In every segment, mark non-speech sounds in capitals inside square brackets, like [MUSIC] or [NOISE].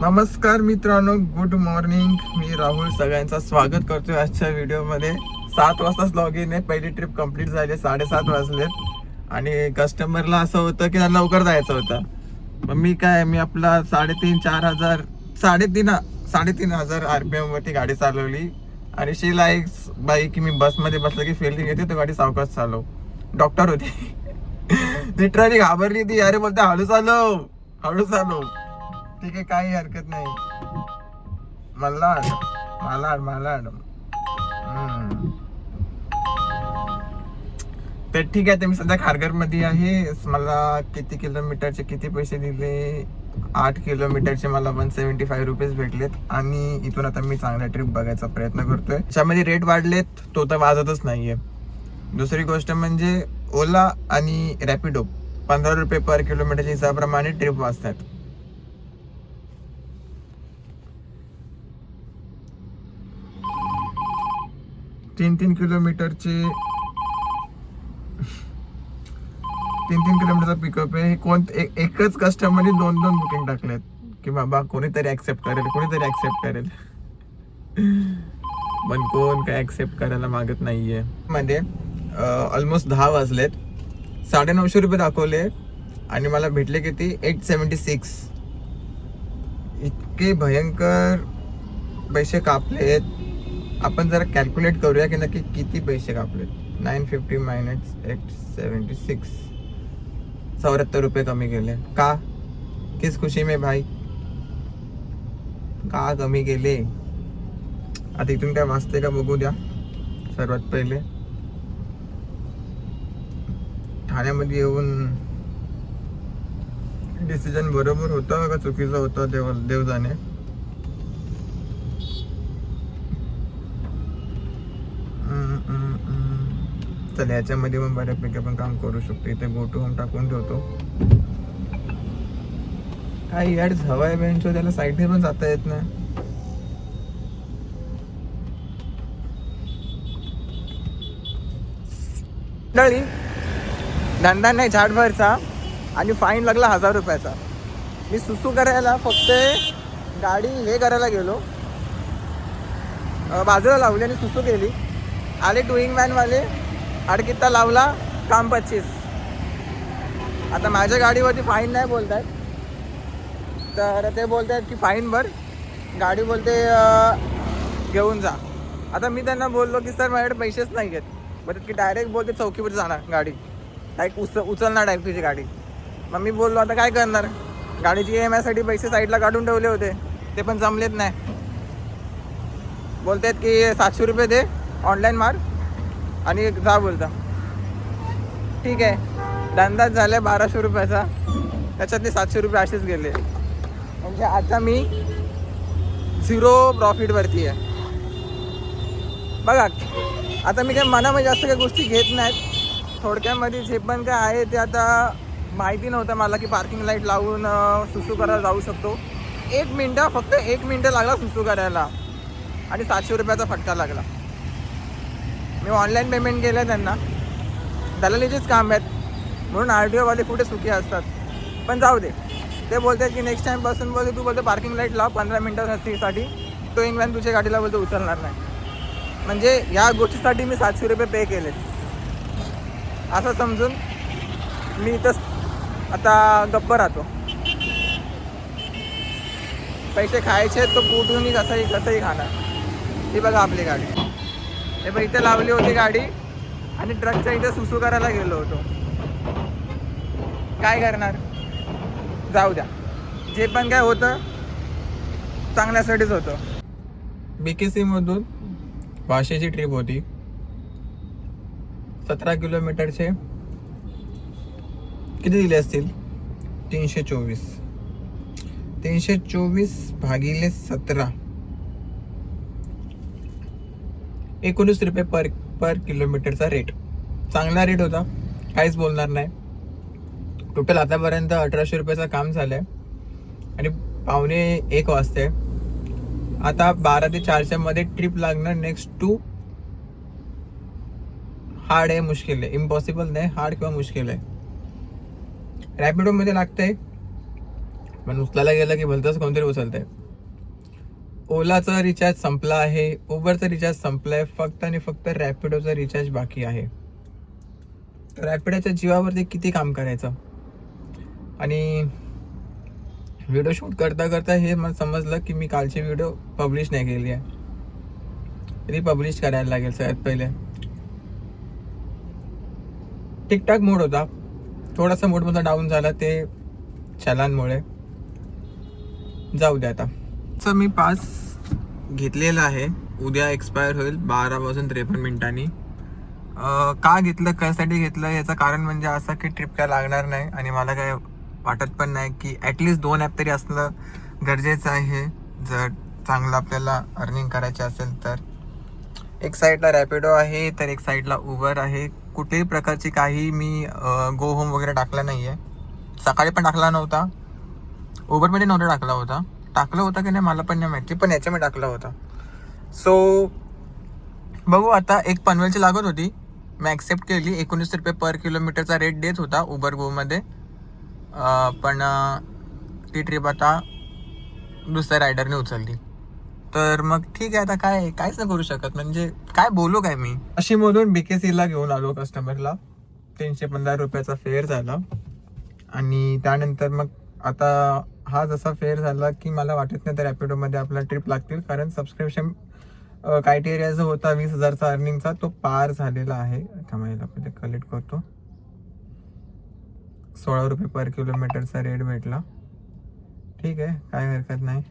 नमस्कार मित्रांनो good morning मी राहुल सगळ्यांचं स्वागत करतोय आजच्या व्हिडिओमध्ये. सात वाजताच लॉग इन आहे. पहिली ट्रिप कंप्लीट झाली साडेसात वाजलेत आणि कस्टमरला असं होतं की त्यांना लवकर जायचं होतं. मग मी काय मी आपला साडेतीन चार हजार साडेतीन साडेतीन हजार आर पी एमवरती गाडी चालवली. आणि शी लाईक बाईक मी बसमध्ये बसलं की फिल्डिंग येते तो गाडी सावकाश चालव. डॉक्टर होती. [LAUGHS] लिटरली घाबरली ती. अरे बोलते हळू चालव हळू चालव. ठीक आहे काही हरकत नाही. मल्हार मालाड मालाड तर ठीक आहे तर मी सध्या खारघरमध्ये आहे. मला किती किलोमीटरचे किती पैसे दिले? आठ किलोमीटरचे मला वन सेव्हन्टी फाईव्ह रुपीज भेटलेत. आणि इथून आता मी चांगला ट्रिप बघायचा प्रयत्न करतोय. त्याच्यामध्ये रेट वाढलेत तो तर वाजतच नाहीये. दुसरी गोष्ट म्हणजे ओला आणि रॅपिडो. पंधरा रुपये पर किलोमीटरच्या हिसाबाप्रमाणे ट्रिप वाजतात तीन तीन किलोमीटरचे तीन तीन किलोमीटरचा पिकअप आहे. हे कोण एकच कस्टमरने दोन दोन बुकिंग टाकलेत. की बाबा कोणीतरी ऍक्सेप्ट करेल कोणीतरी ऍक्सेप्ट करेल. पण कोण काय ऍक्सेप्ट करायला मागत नाहीये. मध्ये ऑलमोस्ट दहा वाजलेत. साडे नऊशे रुपये दाखवले. आणि मला भेटले किती? एट सेवन्टी सिक्स इतके भयंकर पैसे कापले आहेत आपण जरा कॅल्क्युलेट करूया की नक्की किती पैसे कापले nine fifty minus eight seventy six चौऱ्याहत्तर रुपये कमी केले. का? किस खुशी में भाई? का कमी केले? आता इथून काय वाचते का बघू द्या. सर्वात पहिले. ठाण्यामध्ये येऊन डिसिजन बरोबर होतं का चुकीचं होतं देव देव जाणे चल याच्यामध्ये पण बऱ्यापैकी आपण काम करू शकतो. इथे गो टू होम टाकून ठेवतो. काय यार हवाय बेंचो त्याला साईडने पण जाता येत नाही. डळी धंदा नाही झाडभरचा. आणि फाईन लागला हजार रुपयाचा. मी सुसू करायला फक्त गाडी हे करायला गेलो. बाजूला लावली आणि सुसू केली. आले टुईंग मॅनवाले अडकित्ता लावला काम पच्चीस. आता माझ्या गाडीवरती फाईन नाही बोलत आहेत तर ते बोलत आहेत की फाईन भर. गाडी बोलते घेऊन जा. आता मी त्यांना बोललो की सर माझ्याकडे पैसेच नाही आहेत. बरं की डायरेक्ट बोलते चौकीवर जाणार गाडी. डायरेक्ट उच उचलणार डायरेक्ट तुझी गाडी. मग मी बोललो आता काय करणार? गाडीची ई एम आयसाठी पैसे साईडला काढून ठेवले होते. ते पण जमलेत नाही. बोलत आहेत की सातशे रुपये दे. ऑनलाईन मार. आणि जा बोलता. ठीक आहे. धंदाच झाला बाराशे रुपयाचा. त्याच्यातले सातशे रुपये असेच गेले. म्हणजे आता मी झिरो प्रॉफिटवरती आहे. बघा आता मी काय मनामध्ये जास्त काही गोष्टी घेत नाहीत. थोडक्यामध्ये जे पण काय आहे ते आता माहिती नव्हतं मला की पार्किंग लाइट लावून सुसू करायला जाऊ शकतो. एक मिनटं फक्त एक मिनटं लागला सुसू करायला. आणि सातशे रुपयाचा फटका लागला. मी ऑनलाईन पेमेंट केलं त्यांना. दलालीचेच काम आहेत. म्हणून आर टी ओवाले कुठे सुखी असतात. पण जाऊ दे. ते बोलतात की नेक्स्ट टाईमपासून बोलते तू बोलते पार्किंग लाइट लाव पंधरा मिनटासाठी तो इंग्लँड तुझ्या गाडीला बोलतो उचलणार नाही. म्हणजे या गोष्टीसाठी मी सातशे रुपये पे केले असं समजून मी इथं आता गप्प राहतो. पैसे खायचे तो कुठूनही कसंही कसंही खाणार. ही बघा आपली गाडी. हे बघ इथे लावली होती गाडी आणि ट्रकच्या इथे सुसू करायला गेलो होतो. काय करणार? जाऊ द्या. जे पण काय होतं चांगल्यासाठीच होतं. बी के मधून वाशेची ट्रिप होती. सतरा किलोमीटरचे किती दिले असतील? तीनशे चोवीस. तीनशे चोवीस भागिले सतरा. एकोणीस रुपये पर पर किलोमीटरचा रेट चांगला रेट होता. काहीच बोलणार नाही. टोटल आतापर्यंत अठराशे रुपयाचं काम झालं आहे आणि पावणे एक वाजते आता बारा ते चारच्यामध्ये ट्रिप लागणार नेक्स्ट टू हार्ड आहे मुश्किल आहे. इम्पॉसिबल नाही हार्ड किंवा मुश्किल आहे. रॅपिडोमध्ये लागतंय. पण उचलायला गेलं की भलतंच कोणतरी उचलतंय. ओलाचा रिचार्ज संपला आहे उबरचा रिचार्ज संपलाय फक्त आणि फक्त रॅपिडोचा रिचार्ज बाकी आहे. रॅपिडोच्या जीवावरती किती काम करायचं? आणि व्हिडिओ शूट करता करता हे मला समजलं की मी कालची व्हिडिओ पब्लिश नाही केली आहे. ती पब्लिश करायला लागेल सगळ्यात पहिले. ठीकठाक मूड होता. थोडासा मूड माझा डाऊन झाला ते चलांमुळे. जाऊ द्या आता. चं मी पास घेतलेला आहे. उद्या एक्सपायर होईल बारा वाजून त्रेपन्न मिनिटांनी. का घेतलं कशासाठी घेतलं याचं कारण म्हणजे असं की ट्रिप काय लागणार नाही आणि मला काय वाटत पण नाही की ॲटलिस्ट दोन ॲप तरी असलं गरजेचं आहे. जर चांगलं आपल्याला अर्निंग करायचं असेल तर. एक साईडला रॅपिडो आहे तर एक साईडला उबर आहे. कुठल्याही प्रकारची काही मी गो होम वगैरे टाकला नाही आहे सकाळी पण टाकला नव्हता. उबरमध्ये नव्हता टाकला होता. टाकलं होतं की नाही मला पण नाही माहिती पण याच्या मी टाकला होता. सो बघू आता एक पनवेलची लागत होती. मी ॲक्सेप्ट केली. एकोणीस रुपये पर किलोमीटरचा रेट देत होता उबर गोमध्ये पण ती ट्रिप आता दुसऱ्या रायडरने उचलली. तर मग ठीक आहे आता काय काहीच नाही करू शकत. म्हणजे काय बोलू काय मी? अशी मधून सीला घेऊन आलो कस्टमरला तीनशे पंधरा रुपयाचा फेअर झाला. आणि त्यानंतर मग आता हा जसा फेअर झाला की मला वाटत नाही तर रॅपिडोमध्ये आपला ट्रिप लागतील. कारण सबस्क्रिप्शन क्रायटेरिया जो होता वीस हजारचा अर्निंगचा तो पार झालेला आहे. थांबायला पहिले कलेक्ट करतो. सोळा रुपये पर किलोमीटरचा रेट भेटला. ठीक आहे काय हरकत नाही.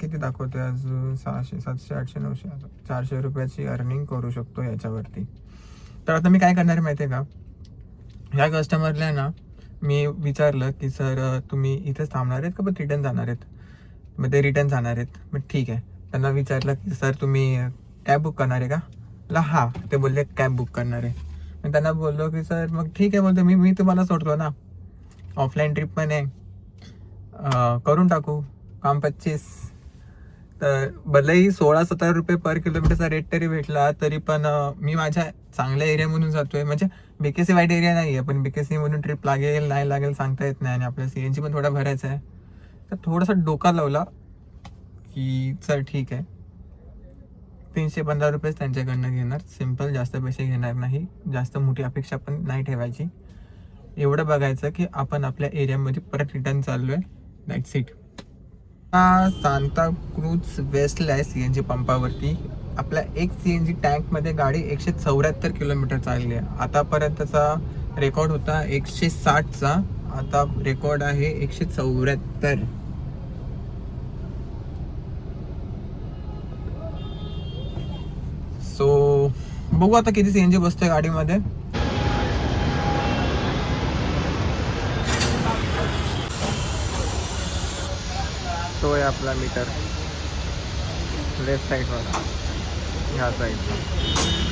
किती दाखवते अजून? सहाशे सातशे आठशे नऊशे चारशे रुपयाची अर्निंग करू शकतो याच्यावरती. तर आता मी काय करणार आहे माहिती आहे का ह्या कस्टमरला ना मी विचारलं की सर तुम्ही इथेच थांबणार आहेत का? पण रिटर्न जाणार आहेत. मग ते रिटर्न जाणार आहेत. मग ठीक आहे. त्यांना विचारलं की सर तुम्ही कॅब बुक करणार आहे का? ला हा. ते बोलले कॅब बुक करणार आहे. मी त्यांना बोललो की सर मग ठीक आहे. बोलतो मी मी तुम्हाला सोडतो ना. ऑफलाईन ट्रिप पण आहे. करून टाकू. काम पच्चीस तर भलेही सोळा सतरा रुपये पर किलोमीटरचा रेट तरी भेटला तरी पण मी माझ्या चांगल्या एरियामधून जातोय. म्हणजे बीकेसी वाईट एरिया नाही आहे पण बीकेसी मधून ट्रिप लागेल नाही लागेल सांगता येत नाही. आणि आपल्या सी एन जी पण थोडा भरायचा आहे. तर थोडासा डोका लावला की चल ठीक आहे. तीनशे पंधरा रुपयेच त्यांच्याकडनं घेणार. सिंपल जास्त पैसे घेणार नाही. जास्त मोठी अपेक्षा पण नाही ठेवायची. एवढं बघायचं की आपण आपल्या एरियामध्ये परत रिटर्न चाललोय. दॅट सीट सांता क्रूज वेस्टला सी एन जी पंपावरती आपल्या एक सी एन जी टँकमध्ये गाडी एकशे चौऱ्याहत्तर किलोमीटर चालली आहे. आतापर्यंतचा रेकॉर्ड होता एकशे साठचा. आता रेकॉर्ड आहे एकशे चौऱ्याहत्तर. सो बघू आता किती सी एन जी बसतोय गाडीमध्ये. तो आहे आपला मीटर. लेफ्ट साईडवाला ह्या साईडला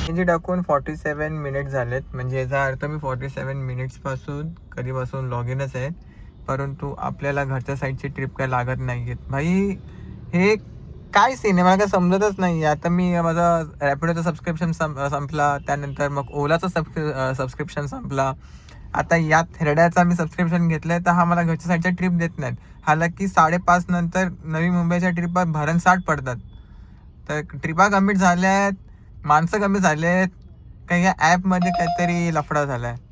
म्हणजे टाकून फॉर्टी सेवन मिनिट झालेत. म्हणजे याचा अर्थ मी फॉर्टी सेवन मिनिट्सपासून कधीपासून लॉग इनच आहे. परंतु आपल्याला घरच्या साईडची ट्रिप काय लागत नाही आहेत भाई हे काय सीन आहे मला काय समजतच नाही आता मी माझा रॅपिडोचं सबस्क्रिप्शन संपला. त्यानंतर मग ओलाचा सबस्क्रिप्शन संपला. आता यात हेरड्याचा मी सबस्क्रिप्शन आहे तर हा मला घरच्या साईडच्या ट्रिप देत नाहीत. हालाकी साडेपाच नंतर नवी मुंबईच्या ट्रिपा भरणसाठ पडतात. तर ट्रिपा कमी झाल्या आहेत माणसं कमी झाले आहेत काही या ॲपमध्ये काहीतरी लफडा झाला आहे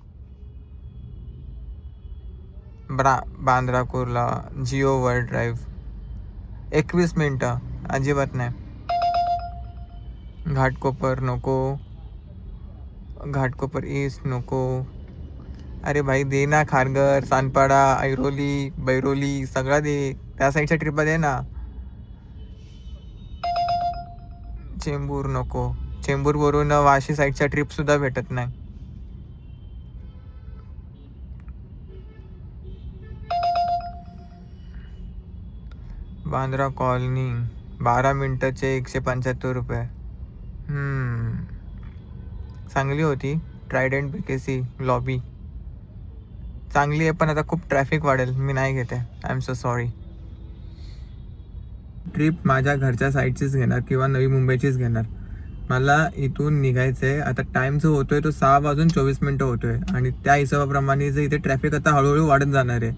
ब्रा बांद्रा कुर्ला जिओ वर्ल्ड ड्राईव्ह. एकवीस मिनटं अजिबात नाही. घाटकोपर नको. घाटकोपर ईस्ट नको. अरे भाई दे ना खारघर सानपाडा ऐरोली बैरोली सगळा दे. त्या साईडच्या ट्रिपा दे ना. चेंबूर नको. चेंबूर वरून वाशी साईडच्या ट्रिप सुद्धा भेटत नाही. बांद्रा कॉलनी बारा मिनिटाचे एकशे पंच्याहत्तर रुपये. चांगली होती. ट्रायडंट सी लॉबी चांगली आहे पण आता खूप ट्रॅफिक वाढेल. मी नाही घेते. I am so sorry trip माझ्या घरच्या साईडचीच घेणार किंवा नवी मुंबईचीच घेणार. मला इथून निघायचं आहे आता टाइम जो होतो आहे तो सहा वाजून चोवीस मिनटं होतो आहे आणि त्या हिशोबाप्रमाणे जर इथे ट्रॅफिक आता हळूहळू वाढत जाणार आहे.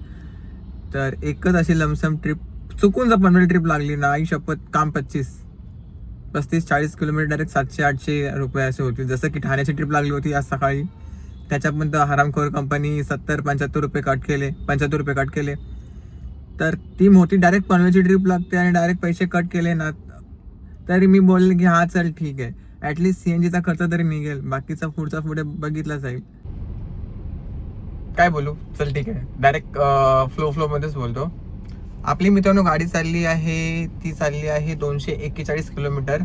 तर एकच अशी लमसम ट्रिप चुकून जर पनवेल ट्रिप लागली ना आई शपथ काम पच्चीस. पस्तीस चाळीस किलोमीटर डायरेक्ट सातशे आठशे रुपये असे होतील. जसं की ठाण्याची ट्रिप लागली होती आज सकाळी. त्याच्यात हरामखोर कंपनी सत्तर पंच्याहत्तर रुपये कट केले पंच्याहत्तर रुपये कट केले. तर ती मोठी डायरेक्ट पनवेलची ट्रिप लागते आणि डायरेक्ट पैसे कट केले ना तरी मी बोलले की हां चल ठीक आहे. ॲटलिस्ट सी एन जीचा खर्च तरी निघेल. बाकीचा पुढचा पुढे बघितला जाईल. काय बोलू? चल ठीक आहे. डायरेक्ट फ्लो फ्लोमध्येच बोलतो. आपली मित्रांनो गाडी चालली आहे ती चालली आहे दोनशे एक्केचाळीस किलोमीटर.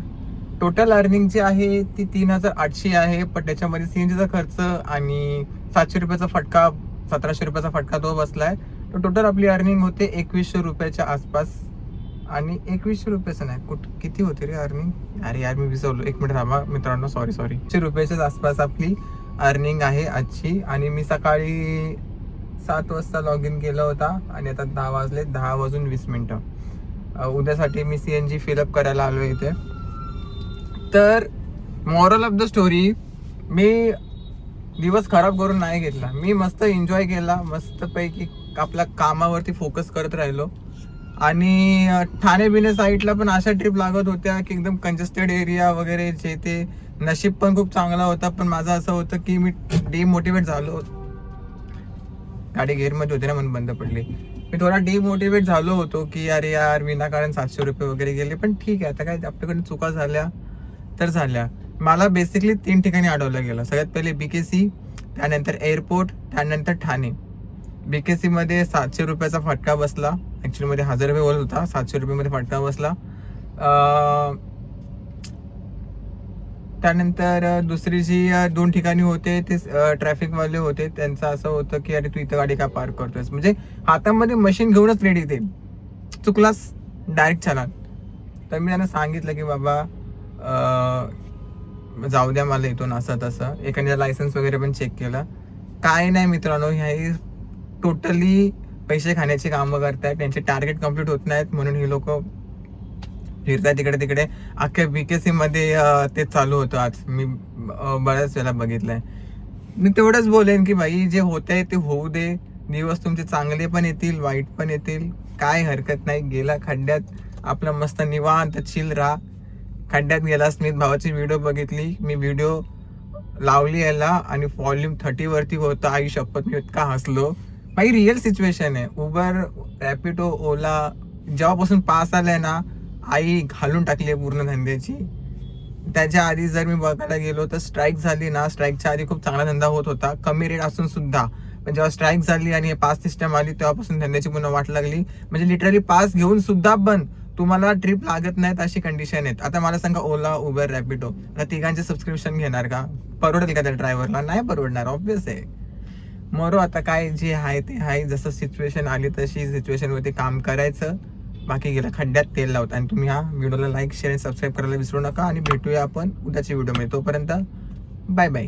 टोटल अर्निंग जी आहे ती तीन हजार आठशे आहे पण त्याच्यामध्ये सी एन जीचा खर्च आणि सातशे रुपयाचा फटका सतराशे रुपयाचा फटका तो बसलाय. तर टोटल आपली अर्निंग होते एकवीसशे रुपयाच्या आसपास. आणि एकवीसशे रुपयाचं नाही कुठ किती होते रे अर्निंग अरे यार मी विसरलो. एक मिनिट थांबा मित्रांनो सॉरी सॉरी एकशे रुपयाच्याच आसपास आपली अर्निंग आहे आजची. आणि मी सकाळी सात वाजता लॉग इन केला होता. आणि आता दहा वाजले दहा वाजून वीस मिनटं. उद्यासाठी मी C N G fill up करायला आलो इथे. तर मॉरल ऑफ द स्टोरी मी दिवस खराब करून नाही घेतला. मी मस्त एन्जॉय केला. मस्तपैकी आपल्या कामावरती फोकस करत राहिलो. आणि ठाणे बिणे साईडला पण अशा ट्रिप लागत होत्या की एकदम कंजेस्टेड एरिया वगैरे जे ते नशीब पण खूप चांगला होता. पण माझं असं होतं की मी डिमोटिवेट झालो. गाडी गेअरमध्ये होती ना म्हणून बंद पडली. मी थोडा डिमोटिवेट झालो होतो की अरे यार विनाकारण सातशे रुपये वगैरे गेले. पण ठीक आहे आता काय आपल्याकडे चुका झाल्या. तर झाल्या. मला बेसिकली तीन ठिकाणी अडवलं गेलं. सगळ्यात पहिले बी के सी त्यानंतर एअरपोर्ट त्यानंतर ठाणे. बी के सीमध्ये सातशे रुपयाचा फटका बसला. ॲक्च्युलीमध्ये हजार रुपये बोलत होता. सातशे रुपयेमध्ये फटका बसला. त्यानंतर दुसरी जी दोन ठिकाणी होते ते ट्रॅफिकवाले होते. त्यांचं असं होतं की अरे तू इथं गाडी का पार्क करतोयस? म्हणजे हातामध्ये मशीन घेऊनच रेडी ते. चुकलास डायरेक्ट चालान. तर मी त्यांना सांगितलं की बाबा जाऊ द्या मला इथून असं तसं. एखाद्या लायसन्स वगैरे पण चेक केलं. काय नाही मित्रांनो ह्याही टोटली पैसे खाण्याची कामं करतायत. त्यांचे टार्गेट कंप्लीट होत नाहीत म्हणून ही लोक फिरताय तिकडे तिकडे. अख्ख्या बी के सीमध्ये ते चालू होतं आज. मी बऱ्याच वेळेला बघितलंय. मी तेवढंच बोलेन की भाई जे होत आहे ते होऊ दे. दिवस तुमचे चांगले पण येतील वाईट पण येतील. काय हरकत नाही. गेला खड्ड्यात आपलं मस्त निवांत चिल राहा. खड्ड्यात गेला स्मित भावाची व्हिडिओ बघितली मी व्हिडिओ लावली याला आणि व्हॉल्यूम थर्टी वरती होता. आई शपथ मी इतका हसलो. भाई रिअल सिच्युएशन आहे. उबर रॅपिडो ओला जेव्हापासून पास आलाय ना आई घालून टाकली आहे पूर्ण धंद्याची. त्याच्या आधी जर मी बघायला गेलो तर स्ट्राईक झाली ना स्ट्राईकच्या आधी खूप चांगला धंदा होत होता. कमी रेट असून सुद्धा. पण जेव्हा स्ट्राईक झाली आणि पास सिस्टम आली तेव्हापासून धंद्याची पुन्हा वाट लागली. म्हणजे लिटरली पास घेऊन सुद्धा बंद. तुम्हाला ट्रिप लागत नाहीत अशी कंडिशन आहेत. आता मला सांगा ओला उबर रॅपिडो आता तिघांचे सबस्क्रिप्शन घेणार का? परवडेल का त्या ड्रायव्हरला नाही परवडणार ऑब्विस आहे. मरो आता काय जे आहे ते आहे. जसं सिच्युएशन आली तशी सिच्युएशनवरती काम करायचं. बाकी गेलं खड्ड्यात तेल लावत. आणि तुम्ही हा व्हिडिओला लाईक शेअर सबस्क्राईब करायला विसरू नका. आणि भेटूया आपण उद्याच्या व्हिडिओमध्ये तोपर्यंत बाय बाय